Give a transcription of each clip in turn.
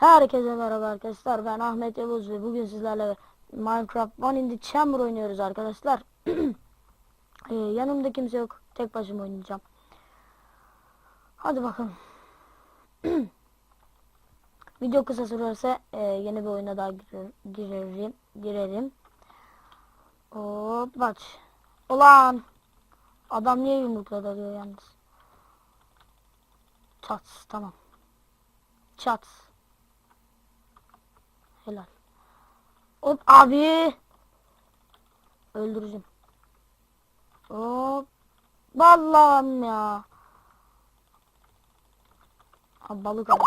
Herkese merhaba arkadaşlar. Ben Ahmet Yavuz ve bugün sizlerle Minecraft One in the Chamber oynuyoruz arkadaşlar. Ee, yanımda kimse yok. Tek başıma oynayacağım. Hadi bakalım. Video kısa sürerse e, yeni bir oyuna daha girer, girerim. Girerim. Hop maç. Ulan. Adam niye yumrukla dalıyor yalnız? Çat tamam. Çat. Helal. Hop abi. Öldüreceğim. Hop. Vallahi ya. Abi balık adam.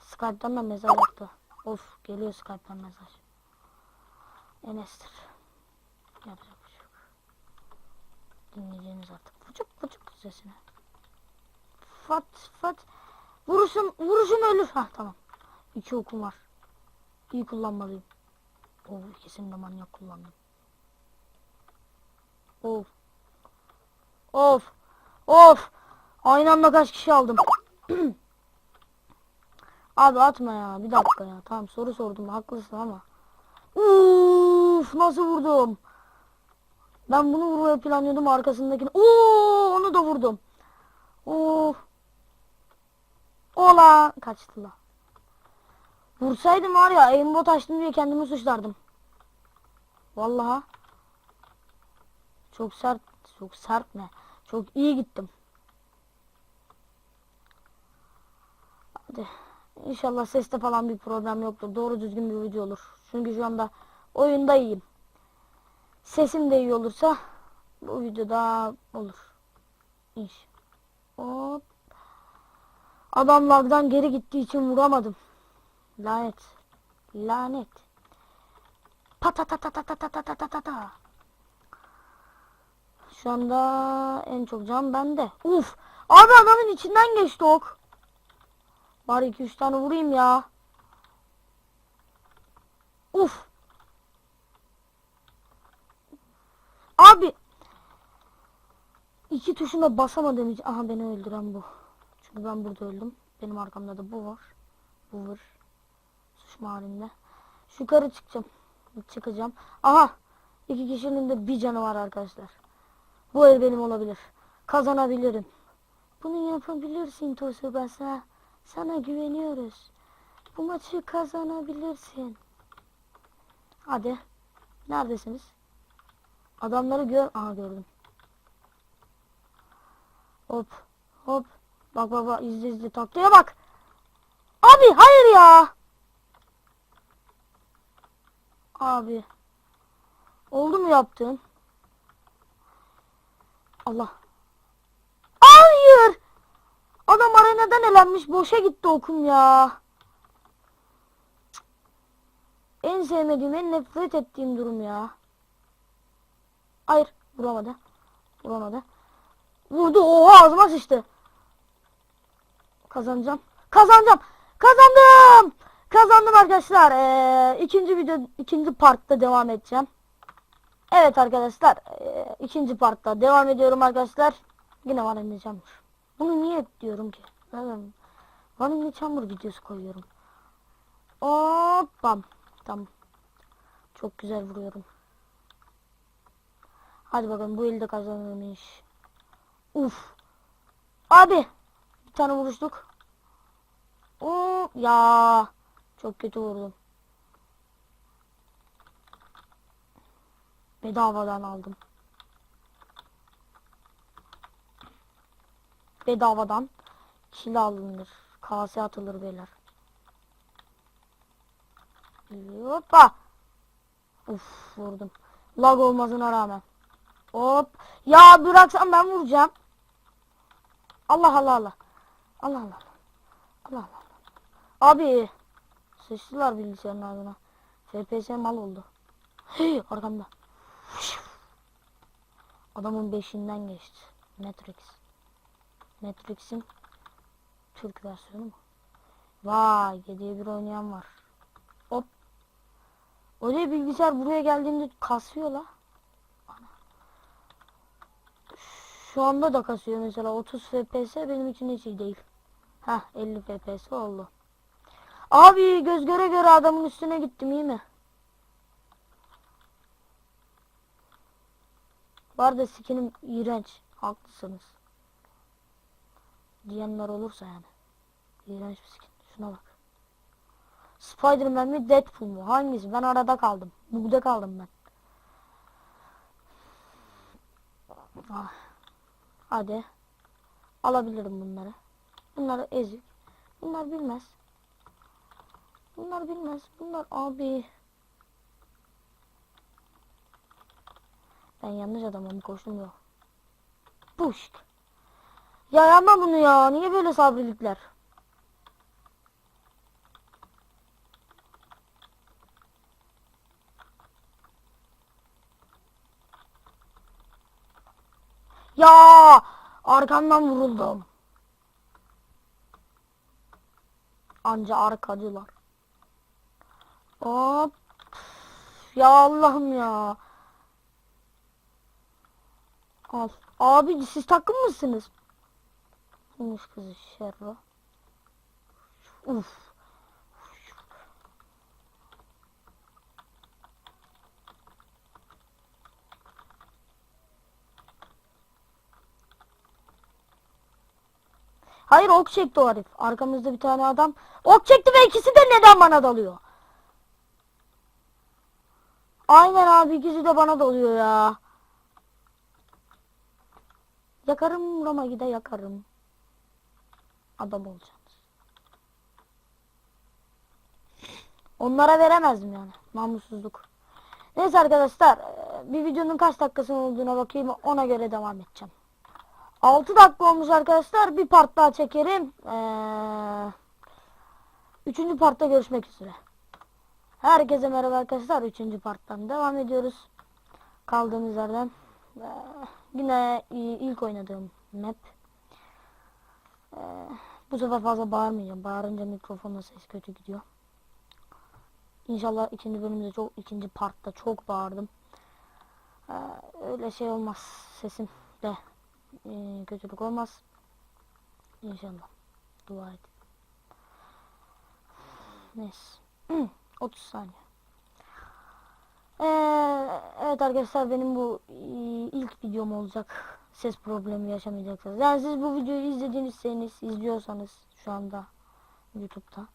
Skype'dan da mesaj attı. Of geliyor Skype'dan mesaj. Enes'tir. Yapacak bir şey yok. Dinleyeceğiniz artık. Pucuk pucuk sesini. Fat fat. Vuruşum vuruşum ölür. Ha tamam. İki okum var. İyi kullanmalıyım. Oh ikisini de manyak kullandım. Of. Of. Of. Aynı anda kaç kişi aldım. Abi atma ya. Bir dakika ya. Tamam soru sordum. Haklısın ama. Uf nasıl vurdum? Ben bunu vurmaya planlıyordum arkasındakini. Oo onu da vurdum. Oo. Ola kaçtı la. Vursaydım var ya aimbot açtım diye kendimi suçlardım. Vallahi. Çok sert, çok sert ne? Çok iyi gittim. Hadi. İnşallah seste falan bir problem yoktur. Doğru düzgün bir video olur. Çünkü şu anda oyunda iyiyim. Sesim de iyi olursa bu videoda olur. İnş. Hop. Adamlardan geri gittiği için vuramadım. Lanet. Lanet. Patatatatatatatata. Şu anda en çok can bende. Uf. Abi adamın içinden geçti ok. Bari 2-3 tane vurayım ya. Uf. Abi. iki tuşuna basamadığım için. Aha beni öldüren bu. Çünkü ben burada öldüm. Benim arkamda da bu var. Bu var. Suçma halinde. Şu yukarı çıkacağım. Çıkacağım. Aha. iki kişinin de bir canı var arkadaşlar. Bu el benim olabilir. Kazanabilirim. Bunu yapabilirsin Tosu Basa. Sana güveniyoruz. Bu maçı kazanabilirsin. Hadi. Neredesiniz? Adamları gör. Aha gördüm. Hop. Hop. Bak bak bak izle izle taktiğe bak. Abi hayır ya. Abi. Oldu mu yaptın? Allah. Hayır. Adam arenadan elenmiş. Boşa gitti okum ya. En sevmediğim, en nefret ettiğim durum ya. Hayır. Vuramadı. Vuramadı. Vurdu. Oha ağzıma sıçtı. Kazanacağım. Kazanacağım. Kazandım. Kazandım arkadaşlar. Ee, ikinci video, ikinci partta devam edeceğim. Evet arkadaşlar. ee, ikinci partta devam ediyorum arkadaşlar. Yine var ineceğim. Bunu niye diyorum ki? Neden? Var in Chamber videosu koyuyorum. Hop bam. Tamam. Çok güzel vuruyorum. Hadi bakalım bu elde kazanılmış. Uf. Abi. Bir tane vuruştuk. Oo ya. Çok kötü vurdum. Bedavadan aldım. Bedavadan kil alınır. Kase atılır beyler. Hoppa. Uf vurdum. Lag olmasına rağmen. Hop. Ya bıraksam ben vuracağım. Allah Allah Allah. Allah Allah. Allah Allah. Abi. Sıçtılar bilgisayarın ağzına. FPS mal oldu. Hey arkamda. Adamın beşinden geçti. Matrix. Matrix'in Türk versiyonu mu? Vay 7'ye bir oynayan var. Hop. Öyle bilgisayar buraya geldiğinde kasıyor la. Şu anda da kasıyor mesela 30 FPS benim için hiç iyi değil. Heh 50 FPS oldu. Abi göz göre göre adamın üstüne gittim iyi mi? Var da skinim iğrenç. Haklısınız. Diyenler olursa yani. İğrenç bir skin. Şuna bak. Spiderman mi Deadpool mu? Hangisi? Ben arada kaldım. Bug'da kaldım ben. Ah. Hadi. Alabilirim bunları. Bunlar ezik. Bunlar bilmez. Bunlar bilmez. Bunlar abi. Ben yanlış adamım koştum yok. Puşt. Ya yapma bunu ya. Niye böyle sabrilikler? Ya arkamdan vuruldum. Anca arkacılar. Hop. Ya Allah'ım ya. Al. Abi siz takım mısınız? Yumuş kızı şerro. Uf. Hayır ok çekti o herif. Arkamızda bir tane adam. Ok çekti ve ikisi de neden bana dalıyor? Aynen abi ikisi de bana dalıyor ya. Yakarım Roma'yı da yakarım. Adam olacaksınız. Onlara veremezdim yani. Namussuzluk. Neyse arkadaşlar. eee, Bir videonun kaç dakikasının olduğuna bakayım. Ona göre devam edeceğim. 6 dakika olmuş arkadaşlar. Bir part daha çekerim. Ee, üçüncü partta görüşmek üzere. Herkese merhaba arkadaşlar. Üçüncü parttan devam ediyoruz. Kaldığımız yerden. Ee, yine ilk oynadığım map. Ee, bu sefer fazla bağırmayacağım. Bağırınca mikrofonla ses kötü gidiyor. İnşallah ikinci bölümde çok ikinci partta çok bağırdım. Ee, öyle şey olmaz sesim de ee, kötülük olmaz. İnşallah. Dua et. Neyse. 30 saniye. Ee, evet arkadaşlar benim bu e, ilk videom olacak. Ses problemi yaşamayacaksınız. Yani siz bu videoyu izlediğinizseniz, izliyorsanız şu anda YouTube'da.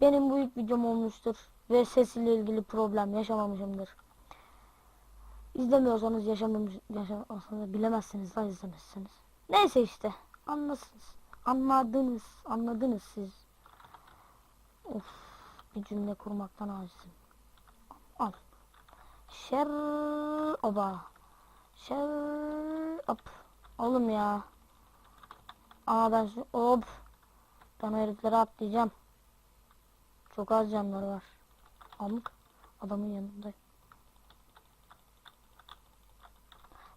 Benim bu ilk videom olmuştur. Ve ses ile ilgili problem yaşamamışımdır. İzlemiyorsanız yaşamamış, yaşamasanız bilemezsiniz da izlemezsiniz. Neyse işte anlasınız. Anladınız. Anladınız siz. Of bir cümle kurmaktan acizim. Al. Şer oba. Şer op. Oğlum ya. Aa ben şu hop. Ben heriflere atlayacağım. Çok az canları var. Amık. Adamın yanındayım.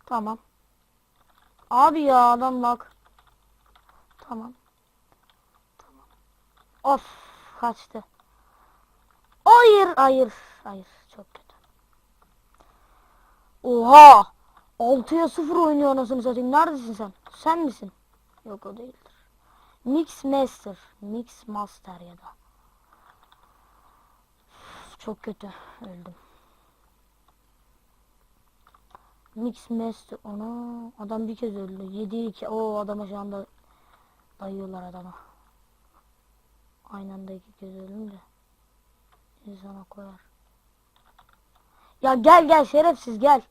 Tamam. Abi ya adam bak. Tamam. Tamam. Of kaçtı. Hayır hayır hayır çok kötü. Oha! 6'ya 0 oynuyor anasını satayım. Neredesin sen? Sen misin? Yok o değildir. Mix Master. Mix Master ya da. Çok kötü. Öldüm. Mix Master. Ana adam bir kez öldü. 7 2. O adama şu anda dayıyorlar adama. Aynı anda iki kez öldüm de. İnsana koyar. Ya gel gel şerefsiz gel.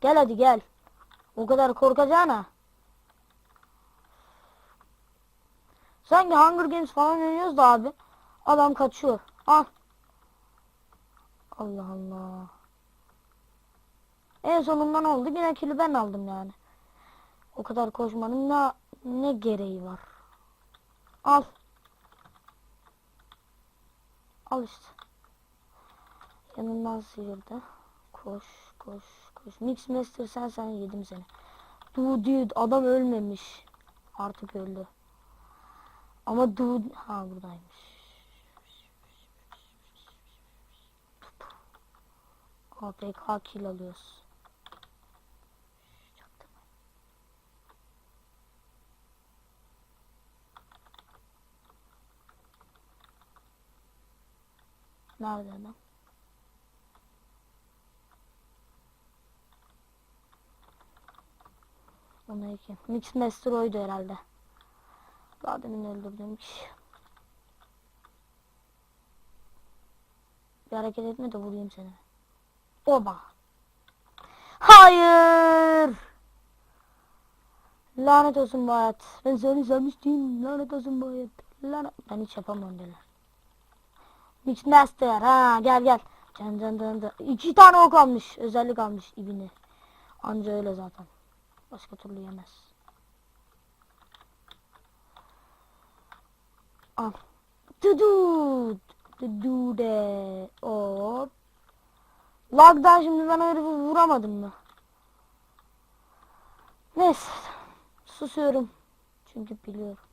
Gel hadi gel. O kadar korkacağına. Sanki Hunger Games falan oynuyoruz da abi. Adam kaçıyor. Al. Allah Allah. En sonunda ne oldu? Yine kili ben aldım yani. O kadar koşmanın ne, ne gereği var? Al. Al işte. Yanından sıyırdı. Koş koş koş. Mix Master sen sen yedim seni. Dude adam ölmemiş. Artık öldü. Ama Dude ha buradaymış. APK kill alıyoruz. Nerede adam? Ona iki. Mix Master oydu herhalde. Daha demin öldürdüğüm kişi. Bir hareket etme de vurayım seni. Oba. Hayır. Lanet olsun bu hayat. Ben seni sevmiştim. Lanet olsun bu hayat. Lanet. Ben hiç yapamam böyle. Mix Master. Ha gel gel. Can can can can. İki tane ok almış. Özellik almış ibini. Anca öyle zaten. Başka türlü yemez. Al. Dudu. Dudu de. Hop. Lagdan şimdi ben öyle vuramadım mı? Neyse. Susuyorum. Çünkü biliyorum.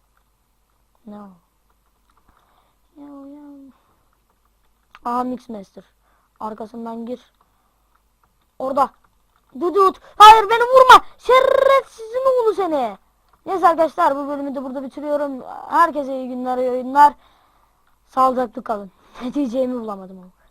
No. Yo yo. Aha Mix Master. Arkasından gir. Orada. Dudut. Hayır beni vurma. Şerefsizin oğlu seni. Neyse arkadaşlar bu bölümü de burada bitiriyorum. Herkese iyi günler, iyi oyunlar. Sağlıcakla kalın. Ne diyeceğimi bulamadım ama.